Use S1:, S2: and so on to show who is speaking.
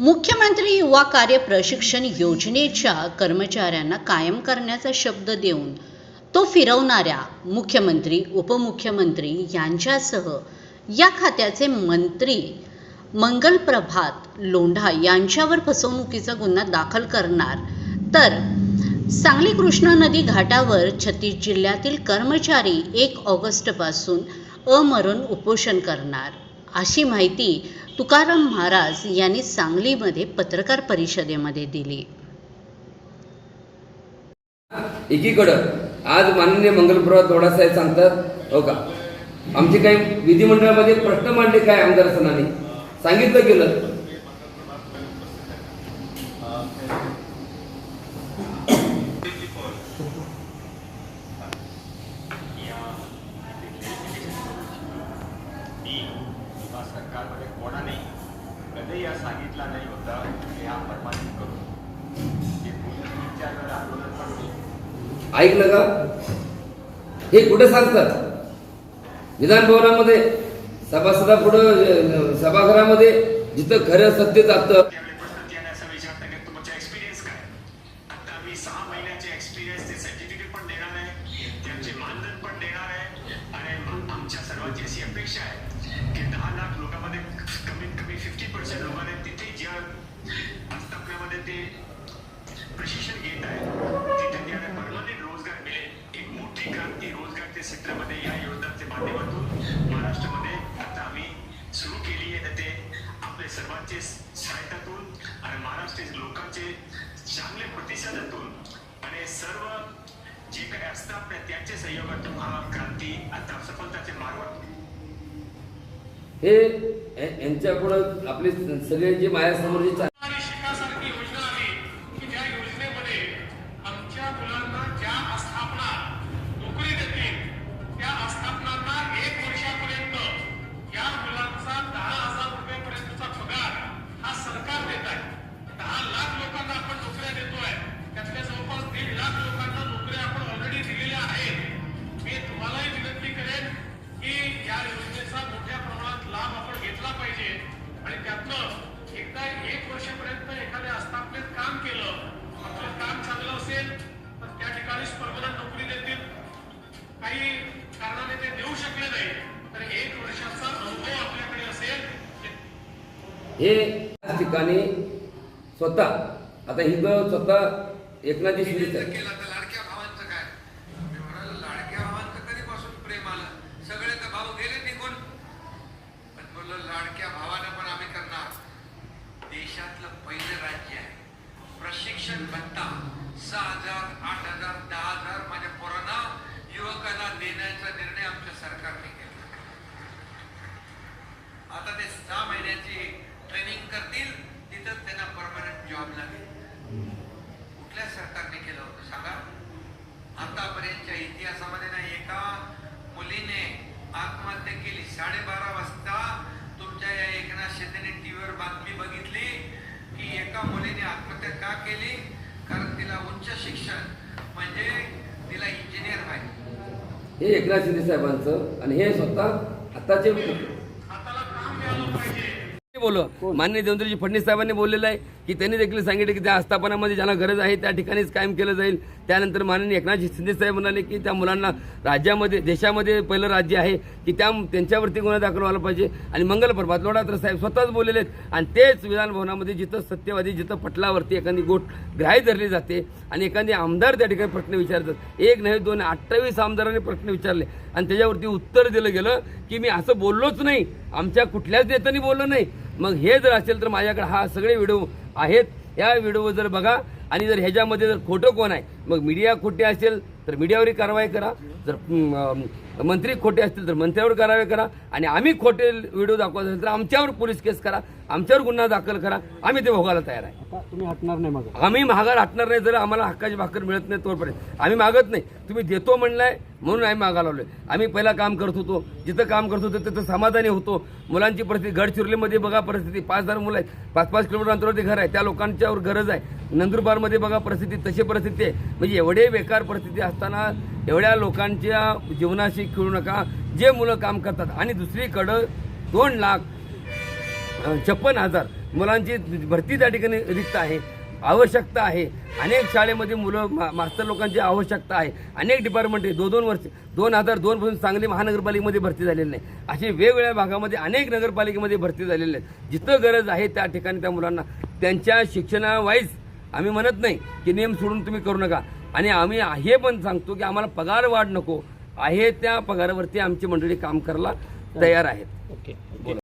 S1: मुख्यमंत्री युवा कार्य प्रशिक्षण योजनेच्या कर्मचाऱ्यांना कायम करण्याचा शब्द देऊन तो फिरवणाऱ्या मुख्यमंत्री उपमुख्यमंत्री यांच्यासह या खात्याचे मंत्री मंगल प्रभात लोंढा यांच्यावर फसवणुकीचा गुन्हा दाखल करणार. तर सांगली कृष्णा नदी घाटावर छत्तीस जिल्ह्यातील कर्मचारी एक ऑगस्टपासून अमरण उपोषण करणार अशी माहिती तुकाराम महाराज यांनी सांगलीमध्ये पत्रकार परिषदेमध्ये दिली.
S2: एकीकडं आज माननीय मंगलप्रभात दोडा साहेब सांगतात हो का? आमचे काही विधिमंडळामध्ये प्रश्न मांडले काय आमदार सणाने सांगितलं गेलं.
S3: सरकारमध्ये कोणाने कधीही सांगितला नाही होता की हा प्रमाणित करू हे
S2: ऐकलं का हे कुठे सांगतात? विधान भवनामध्ये सभासदा पुढं सभागृहामध्ये जिथं खरं सत्य जातं.
S3: पण देणार आहे. त्यांचे मानधन पण देणार आहे. आणि मग आमच्या सर्वांची अशी अपेक्षा आहे की दहा लाख लोकांमध्ये कमीत कमी फिफ्टी पर्सेंट लोकांनी तिथे ज्या आस्थापनामध्ये ते प्रशिक्षण घेत आहे तिथे त्यांना परमनंट रोजगार मिळेल. एक मोठी क्रांती क्षेत्रामध्ये या योजनांच्या माध्यमातून महाराष्ट्रामध्ये आता आम्ही सुरू केली आहे ते आपले सर्वांचे सहायतातून आणि महाराष्ट्र लोकांचे चांगले प्रतिसादातून आणि सर्व जे काही असतात त्यांच्या सहयोगातून हा क्रांती आता सफलताचे मार्गावर
S2: हे यांच्याकडं आपले सगळे जे माझ्यासमोर जे
S4: आणि त्यातनं एकदा एक वर्षापर्यंत एखाद्या आस्थापनेत काम केलं आपलं काम चांगलं असेल तर त्या ठिकाणीच परमनंट नोकरी देतील. काही कारणाने ते देऊ शकले नाही तर एक वर्षाचा अनुभव आपल्याकडे असेल
S2: हे ठिकाणी स्वतः आता ही तर स्वतः एकनाथी शिंदे
S5: केलं केलं तर लाडक्या भावांचं काय मी म्हणालो लाडक्या भावांचं कधीपासून प्रेम आलं सगळे तर भाऊ गेले निघून पण बोललो लाडक्या भावानं पण आम्ही करणार देशातलं पहिलं राज्य आहे. प्रशिक्षण भत्ता सहा हजार आठ हजार दहा हजार माझ्या पोरांना युवकांना देण्याचा निर्णय आमच्या सरकारने केला. आता ते सहा महिन्याची ट्रेनिंग करतील तिथं त्यांना परमनंट जॉब लागेल. कुठल्या सरकारने केलं होतं सांगा? आतापर्यंतच्या इतिहासामध्ये नाही एका मुलीने आत्महत्या केली साडेबारा वाजता एकनाथ शिंदेने टीव्हीवर बातमी बघितली की एका मुलीने आत्महत्या का केली? कारण तिला उच्च शिक्षण म्हणजे तिला इंजिनियर व्हायचं.
S2: हे एकनाथ शिंदे साहेबांचं आणि हे स्वतः आताचे
S4: पाहिजे.
S2: बोल मान्य देवेंद्रजी फडणवीस साहेबांनी बोललेलं आहे की त्यांनी देखील सांगितलं की त्या आस्थापनामध्ये ज्यांना गरज आहे त्या ठिकाणीच कायम केलं जाईल. त्यानंतर माननीय एकनाथ शिंदे साहेब म्हणाले की त्या मुलांना राज्यामध्ये देशामध्ये पहिलं राज्य आहे की त्या त्यांच्यावरती गुन्हा दाखल व्हायला पाहिजे. आणि मंगल प्रभात लोडात्र साहेब स्वतःच बोललेले आहेत. आणि तेच विधानभवनामध्ये जिथं सत्यवादी जिथं पटलावरती एखादी गोट ग्राही धरली जाते आणि एखादी आमदार त्या ठिकाणी प्रश्न विचारतात. एक नव्हे दोन अठ्ठावीस आमदारांनी प्रश्न विचारले. आणि त्याच्यावरती उत्तर दिलं गेलं की मी असं बोललोच नाही. आमच्या कुठल्याच नेत्यांनी बोललो नाही. मग हे जर असेल तर माझ्याकडे हा सगळे व्हिडिओ आहेत. या व्हिडिओ जर बघा आणि जर ह्याच्यामध्ये जर खोटं कोण आहे मग मीडिया खोटे असेल तर मीडियावरही कारवाई करा. जर मंत्री खोटे असतील तर मंत्र्यावर कारवाई करा. आणि आम्ही खोटे व्हिडिओ दाखवत असेल तर आमच्यावर पोलीस केस करा. आमच्यावर गुन्हा दाखल करा. आम्ही ते भोगायला तयार आहे.
S6: तुम्ही हटणार नाही मग.
S2: आम्ही महागार हटणार नाही जर आम्हाला हक्काची भाकर मिळत नाही तोपर्यंत. आम्ही मागत नाही. तुम्ही देतो म्हणलाय म्हणून आम्ही मागा लावलोय. आम्ही पहिला काम करत होतो. जिथं काम करत होतो तिथं समाधानी होतो. मुलांची परिस्थिती गडचिरोलीमध्ये बघा परिस्थिती पाच हजार मुलं आहेत. पाच पाच किलोमीटर अंतरावरती घर आहे. त्या लोकांच्यावर गरज आहे. नंदुरबारमध्ये बघा परिस्थिती तशी परिस्थिती आहे. म्हणजे एवढे बेकार परिस्थिती असताना एवढ्या लोकांच्या जीवनाशी खेळू नका. जे मुलं काम करतात. आणि दुसरीकडं दोन लाख छप्पन हजार मुलांची भरती त्या ठिकाणी रिक्त आहे. आवश्यकता आहे. अनेक शाळेमध्ये मुलं मा मास्तर लोकांची आवश्यकता आहे. अनेक डिपार्टमेंट आहे. दोन दोन वर्ष दोन हजार दोनपासून सांगली महानगरपालिकेमध्ये भरती झालेली नाही. असे वेगवेगळ्या भागामध्ये अनेक नगरपालिकेमध्ये भरती झालेली आहेत जिथं गरज आहे त्या ठिकाणी त्या मुलांना त्यांच्या शिक्षणावाईज आम्ही म्हणत नाही की नियम सोडून तुम्ही करू नका. आणि आम्ही हे पण सांगतो की आम्हाला पगार वाढ नको. आहे त्या पगारावरती आमची मंडळी काम करायला तयार आहेत.
S6: ओके.